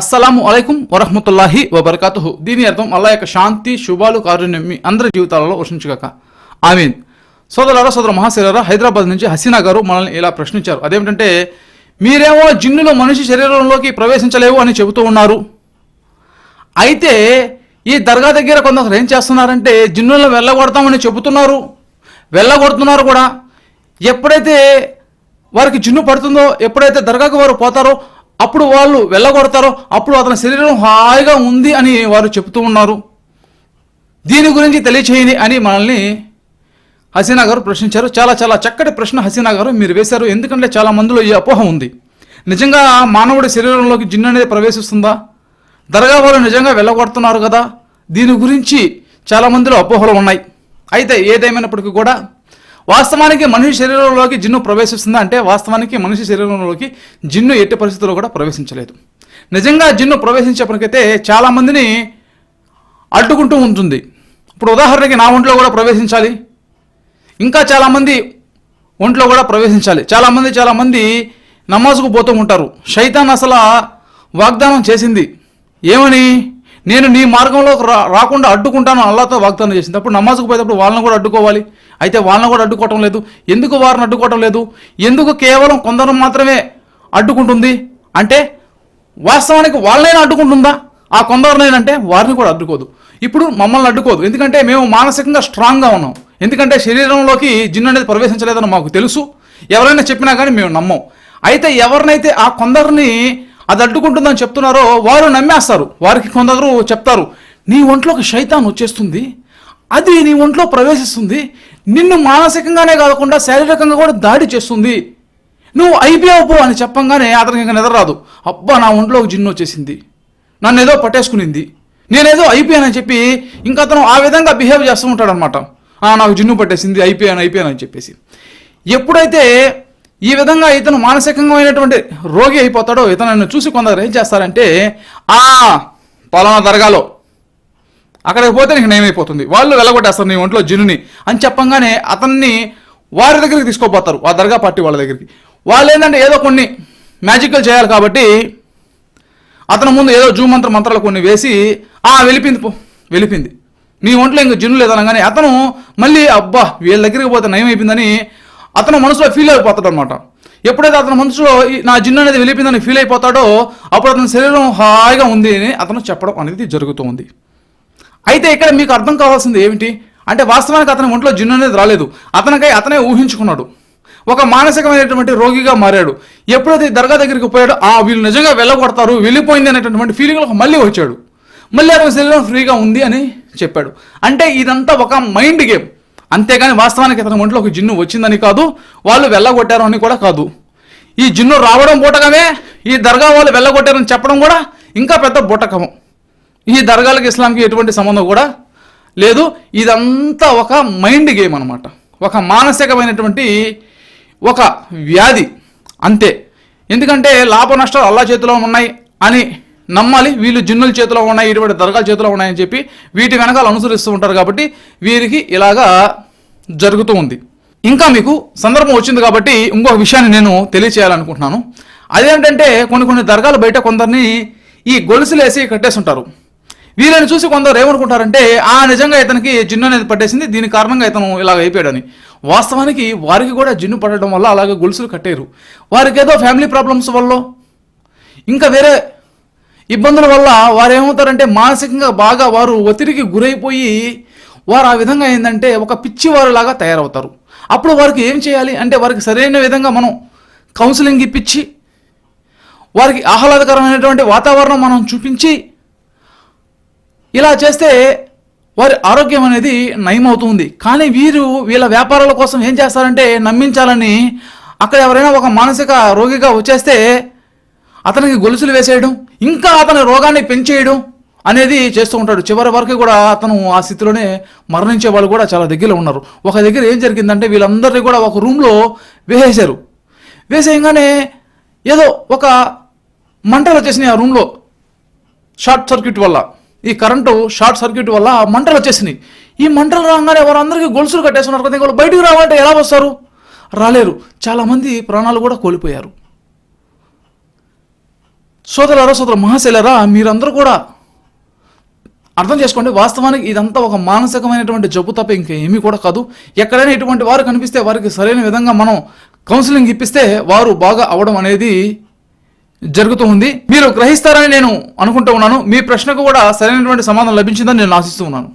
అస్సలాము అలైకుం వరహమతుల్లాహి వబర్కాతుహు. దీని అర్థం అల్లా యొక్క శాంతి శుభాలు కారుణ్యం మీ అందరి జీవితాలలో వర్షించుగాక. ఆమీన్. సోదరులారా సోదర మహాశిరారా హైదరాబాద్ నుంచి హసీనా గారు మనల్ని ఇలా ప్రశ్నించారు. అదేమిటంటే మీరేమో జిన్నులు మనిషి శరీరంలోకి ప్రవేశించలేవు అని చెబుతూ ఉన్నారు. అయితే ఈ దర్గా దగ్గర కొందరు ఏం చేస్తున్నారంటే జిన్నులను వెళ్ళగొడతామని చెబుతున్నారు. వెళ్ళగొడుతున్నారు కూడా. ఎప్పుడైతే వారికి జిన్ను పడుతుందో ఎప్పుడైతే దర్గాకు వారు పోతారో అప్పుడు వాళ్ళు వెళ్ళగొడతారో అప్పుడు అతని శరీరం హాయిగా ఉంది అని వారు చెబుతూ ఉన్నారు. దీని గురించి తెలియచేయండి అని మనల్ని హసీనా గారు ప్రశ్నించారు. చాలా చాలా చక్కటి ప్రశ్న హసీనా గారు మీరు వేశారు. ఎందుకంటే చాలా మందిలో ఈ అపోహ ఉంది. నిజంగా మానవుడి శరీరంలోకి జిన్ను అనేది ప్రవేశిస్తుందా? దర్గా వాళ్ళు నిజంగా వెళ్ళగొడుతున్నారు కదా? దీని గురించి చాలా మందిలో అపోహలు ఉన్నాయి. అయితే ఏదేమైనప్పటికీ కూడా వాస్తవానికి మనిషి శరీరంలోకి జిన్ను ప్రవేశిస్తుందా అంటే వాస్తవానికి మనిషి శరీరంలోకి జిన్ను ఎట్టి పరిస్థితుల్లో కూడా ప్రవేశించలేదు. నిజంగా జిన్ను ప్రవేశించేప్పటికైతే చాలామందిని అడ్డుకుంటూ ఉంటుంది. ఇప్పుడు ఉదాహరణకి నా ఒంట్లో కూడా ప్రవేశించాలి. ఇంకా చాలామంది ఒంట్లో కూడా ప్రవేశించాలి. చాలామంది చాలామంది నమాజ్కు పోతూ ఉంటారు. శైతాన్ అసలు వాగ్దానం చేసింది. ఏమని? నేను నీ మార్గంలో రా రాకుండా అడ్డుకుంటాను అల్లాతో వాగ్దానం చేసింది. అప్పుడు నమాజ్కు పోయేటప్పుడు వాళ్ళని కూడా అడ్డుకోవాలి. అయితే వాళ్ళని కూడా అడ్డుకోవటం లేదు. ఎందుకు వారిని అడ్డుకోవటం లేదు? ఎందుకు కేవలం కొందరు మాత్రమే అడ్డుకుంటుంది? అంటే వాస్తవానికి వాళ్ళనైనా అడ్డుకుంటుందా? ఆ కొందరినైనంటే వారిని కూడా అడ్డుకోదు. ఇప్పుడు మమ్మల్ని అడ్డుకోదు. ఎందుకంటే మేము మానసికంగా స్ట్రాంగ్గా ఉన్నాం. ఎందుకంటే శరీరంలోకి జిన్ను అనేది ప్రవేశించలేదని మాకు తెలుసు. ఎవరైనా చెప్పినా కానీ మేము నమ్మం. అయితే ఎవరినైతే ఆ కొందరిని అది అడ్డుకుంటుందని చెప్తున్నారో వారు నమ్మేస్తారు. వారికి కొందరు చెప్తారు నీ ఒంట్లోకి శైతాన్ వచ్చేస్తుంది. అది నీ ఒంట్లో ప్రవేశిస్తుంది. నిన్ను మానసికంగానే కాకుండా శారీరకంగా కూడా దాడి చేస్తుంది. నువ్వు అయిపోయావు అని చెప్పంగానే అతనికి ఇంకా నిద్రరాదు అబ్బా నా ఒంట్లోకి జిన్ను వచ్చేసింది. నన్ను ఏదో పట్టేసుకునింది. నేనేదో అయిపోయానని చెప్పి ఇంకా అతను ఆ విధంగా బిహేవ్ చేస్తూ ఉంటాడనమాట నాకు జిన్ను పట్టేసింది అయిపోయాను అయిపోయాను అని చెప్పేసి. ఎప్పుడైతే ఈ విధంగా ఇతను మానసికంగా రోగి అయిపోతాడో ఇతను చూసి కొందరు ఏం చేస్తారంటే ఆ పలానా దర్గాలో అక్కడికి పోతే నీకు నయమైపోతుంది వాళ్ళు వెళ్ళగొట్టేస్తారు నీ ఒంట్లో జిన్నుని అని చెప్పంగానే అతన్ని వారి దగ్గరికి తీసుకోపోతారు ఆ దర్గా పార్టీ వాళ్ళ దగ్గరికి. వాళ్ళు ఏంటంటే ఏదో కొన్ని మ్యాజికల్ చేయాలి కాబట్టి అతని ముందు ఏదో జూ మంత్ర మంత్రాలు కొన్ని వేసి ఆ వెళ్ళిపోయింది పో వెళ్ళిపోయింది. నీ ఒంట్లో ఇంకా జిన్ను లేదనగానే అతను మళ్ళీ అబ్బా వీళ్ళ దగ్గరికి పోతే నయం అయిపోయిందని అతను మనసులో ఫీల్ అయిపోతాడు అనమాట ఎప్పుడైతే అతని మనసులో నా జిన్ను అనేది వెళ్ళిపోయిందని ఫీల్ అయిపోతాడో అప్పుడు అతని శరీరం హాయిగా ఉంది అని అతను చెప్పడం అనేది జరుగుతూ ఉంది అయితే ఇక్కడ మీకు అర్థం కావాల్సింది ఏమిటి? అంటే వాస్తవానికి అతని ఒంట్లో జిన్ను అనేది రాలేదు. అతనికై అతనే ఊహించుకున్నాడు. ఒక మానసికమైనటువంటి రోగిగా మారాడు. ఎప్పుడైతే దర్గా దగ్గరికి పోయాడో ఆ వీళ్ళు నిజంగా వెళ్ళగొడతారు వెళ్ళిపోయింది అనేటటువంటి ఫీలింగ్లో మళ్ళీ వచ్చాడు. మళ్ళీ అతని శరీరం ఫ్రీగా ఉంది అని చెప్పాడు. అంటే ఇదంతా ఒక మైండ్ గేమ్ అంతేగాని వాస్తవానికి అతని ఒంట్లో ఒక జిన్ను వచ్చిందని కాదు వాళ్ళు వెళ్ళగొట్టారు అని కూడా కాదు. ఈ జిన్ను రావడం బూటకమే ఈ దర్గా వాళ్ళు వెళ్ళగొట్టారని చెప్పడం కూడా ఇంకా పెద్ద బూటకము. ఈ దర్గాలకు ఇస్లాంకి ఎటువంటి సంబంధం కూడా లేదు. ఇదంతా ఒక మైండ్ గేమ్ అనమాట ఒక మానసికమైనటువంటి ఒక వ్యాధి. అంతే. ఎందుకంటే లాభ నష్టాలు అల్లా చేతిలో ఉన్నాయి అని నమ్మాలి. వీళ్ళు జిన్నుల చేతిలో ఉన్నాయి ఇటువంటి దర్గాల చేతిలో ఉన్నాయని చెప్పి వీటి వెనకాల అనుసరిస్తూ ఉంటారు కాబట్టి వీరికి ఇలాగా జరుగుతూ ఉంది. ఇంకా మీకు సందర్భం వచ్చింది కాబట్టి ఇంకొక విషయాన్ని నేను తెలియచేయాలనుకుంటున్నాను. అదేంటంటే కొన్ని కొన్ని దర్గాలు బయట కొందరిని ఈ గొలుసులేసి కట్టేస్తుంటారు. వీళ్ళని చూసి కొందరు ఏమనుకుంటారంటే ఆ నిజంగా ఇతనికి జిన్ను అనేది పట్టేసింది దీని కారణంగా ఇతను ఇలాగ అయిపోయాడని. వాస్తవానికి వారికి కూడా జిన్ను పట్టడం వల్ల అలాగే గొలుసులు కట్టారు వారికి ఏదో ఫ్యామిలీ ప్రాబ్లమ్స్ వల్ల ఇంకా వేరే ఇబ్బందుల వల్ల వారు ఏమవుతారంటే మానసికంగా బాగా వారు ఒత్తిడికి గురైపోయి వారు ఆ విధంగా ఏంటంటే ఒక పిచ్చివారులాగా తయారవుతారు. అప్పుడు వారికి ఏం చేయాలి అంటే వారికి సరైన విధంగా మనం కౌన్సిలింగ్ ఇప్పించి వారికి ఆహ్లాదకరమైనటువంటి వాతావరణం మనం చూపించి ఇలా చేస్తే వారి ఆరోగ్యం అనేది నయమవుతుంది. కానీ వీరు వీళ్ళ వ్యాపారాల కోసం ఏం చేస్తారంటే నమ్మించాలని అక్కడ ఎవరైనా ఒక మానసిక రోగిగా వచ్చేస్తే అతనికి గొలుసులు వేసేయడం ఇంకా అతని రోగాన్ని పెంచేయడం అనేది చేస్తూ ఉంటాడు. చివరి వరకు కూడా అతను ఆ స్థితిలోనే మరణించే వాళ్ళు కూడా చాలా దగ్గరలో ఉన్నారు. ఒక దగ్గర ఏం జరిగిందంటే వీళ్ళందరినీ కూడా ఒక రూమ్లో వేసేశారు. వేసేయగానే ఏదో ఒక మంటలు వచ్చేసినాయి ఆ రూమ్లో. షార్ట్ సర్క్యూట్ వల్ల. ఈ కరెంటు షార్ట్ సర్క్యూట్ వల్ల ఆ మంటలు వచ్చేసినాయి. ఈ మంటలు రాగానే వారందరికీ గొలుసులు కట్టేస్తున్నారు కదా వాళ్ళు బయటకు రావాలంటే ఎలా వస్తారు? రాలేరు. చాలామంది ప్రాణాలు కూడా కోల్పోయారు. సోదరులారా సోదరు మహాశైలరా మీరందరూ కూడా అర్థం చేసుకోండి వాస్తవానికి ఇదంతా ఒక మానసికమైనటువంటి జబ్బు తప్ప ఇంకేమీ కూడా కాదు. ఎక్కడైనా ఇటువంటి వారు కనిపిస్తే వారికి సరైన విధంగా మనం కౌన్సిలింగ్ ఇప్పిస్తే వారు బాగా అవడం అనేది జరుగుతూ ఉంది. మీరు గ్రహిస్తారని నేను అనుకుంటూ ఉన్నాను. మీ ప్రశ్నకు కూడా సరైనటువంటి సమాధానం లభించిందని నేను ఆశిస్తూ ఉన్నాను.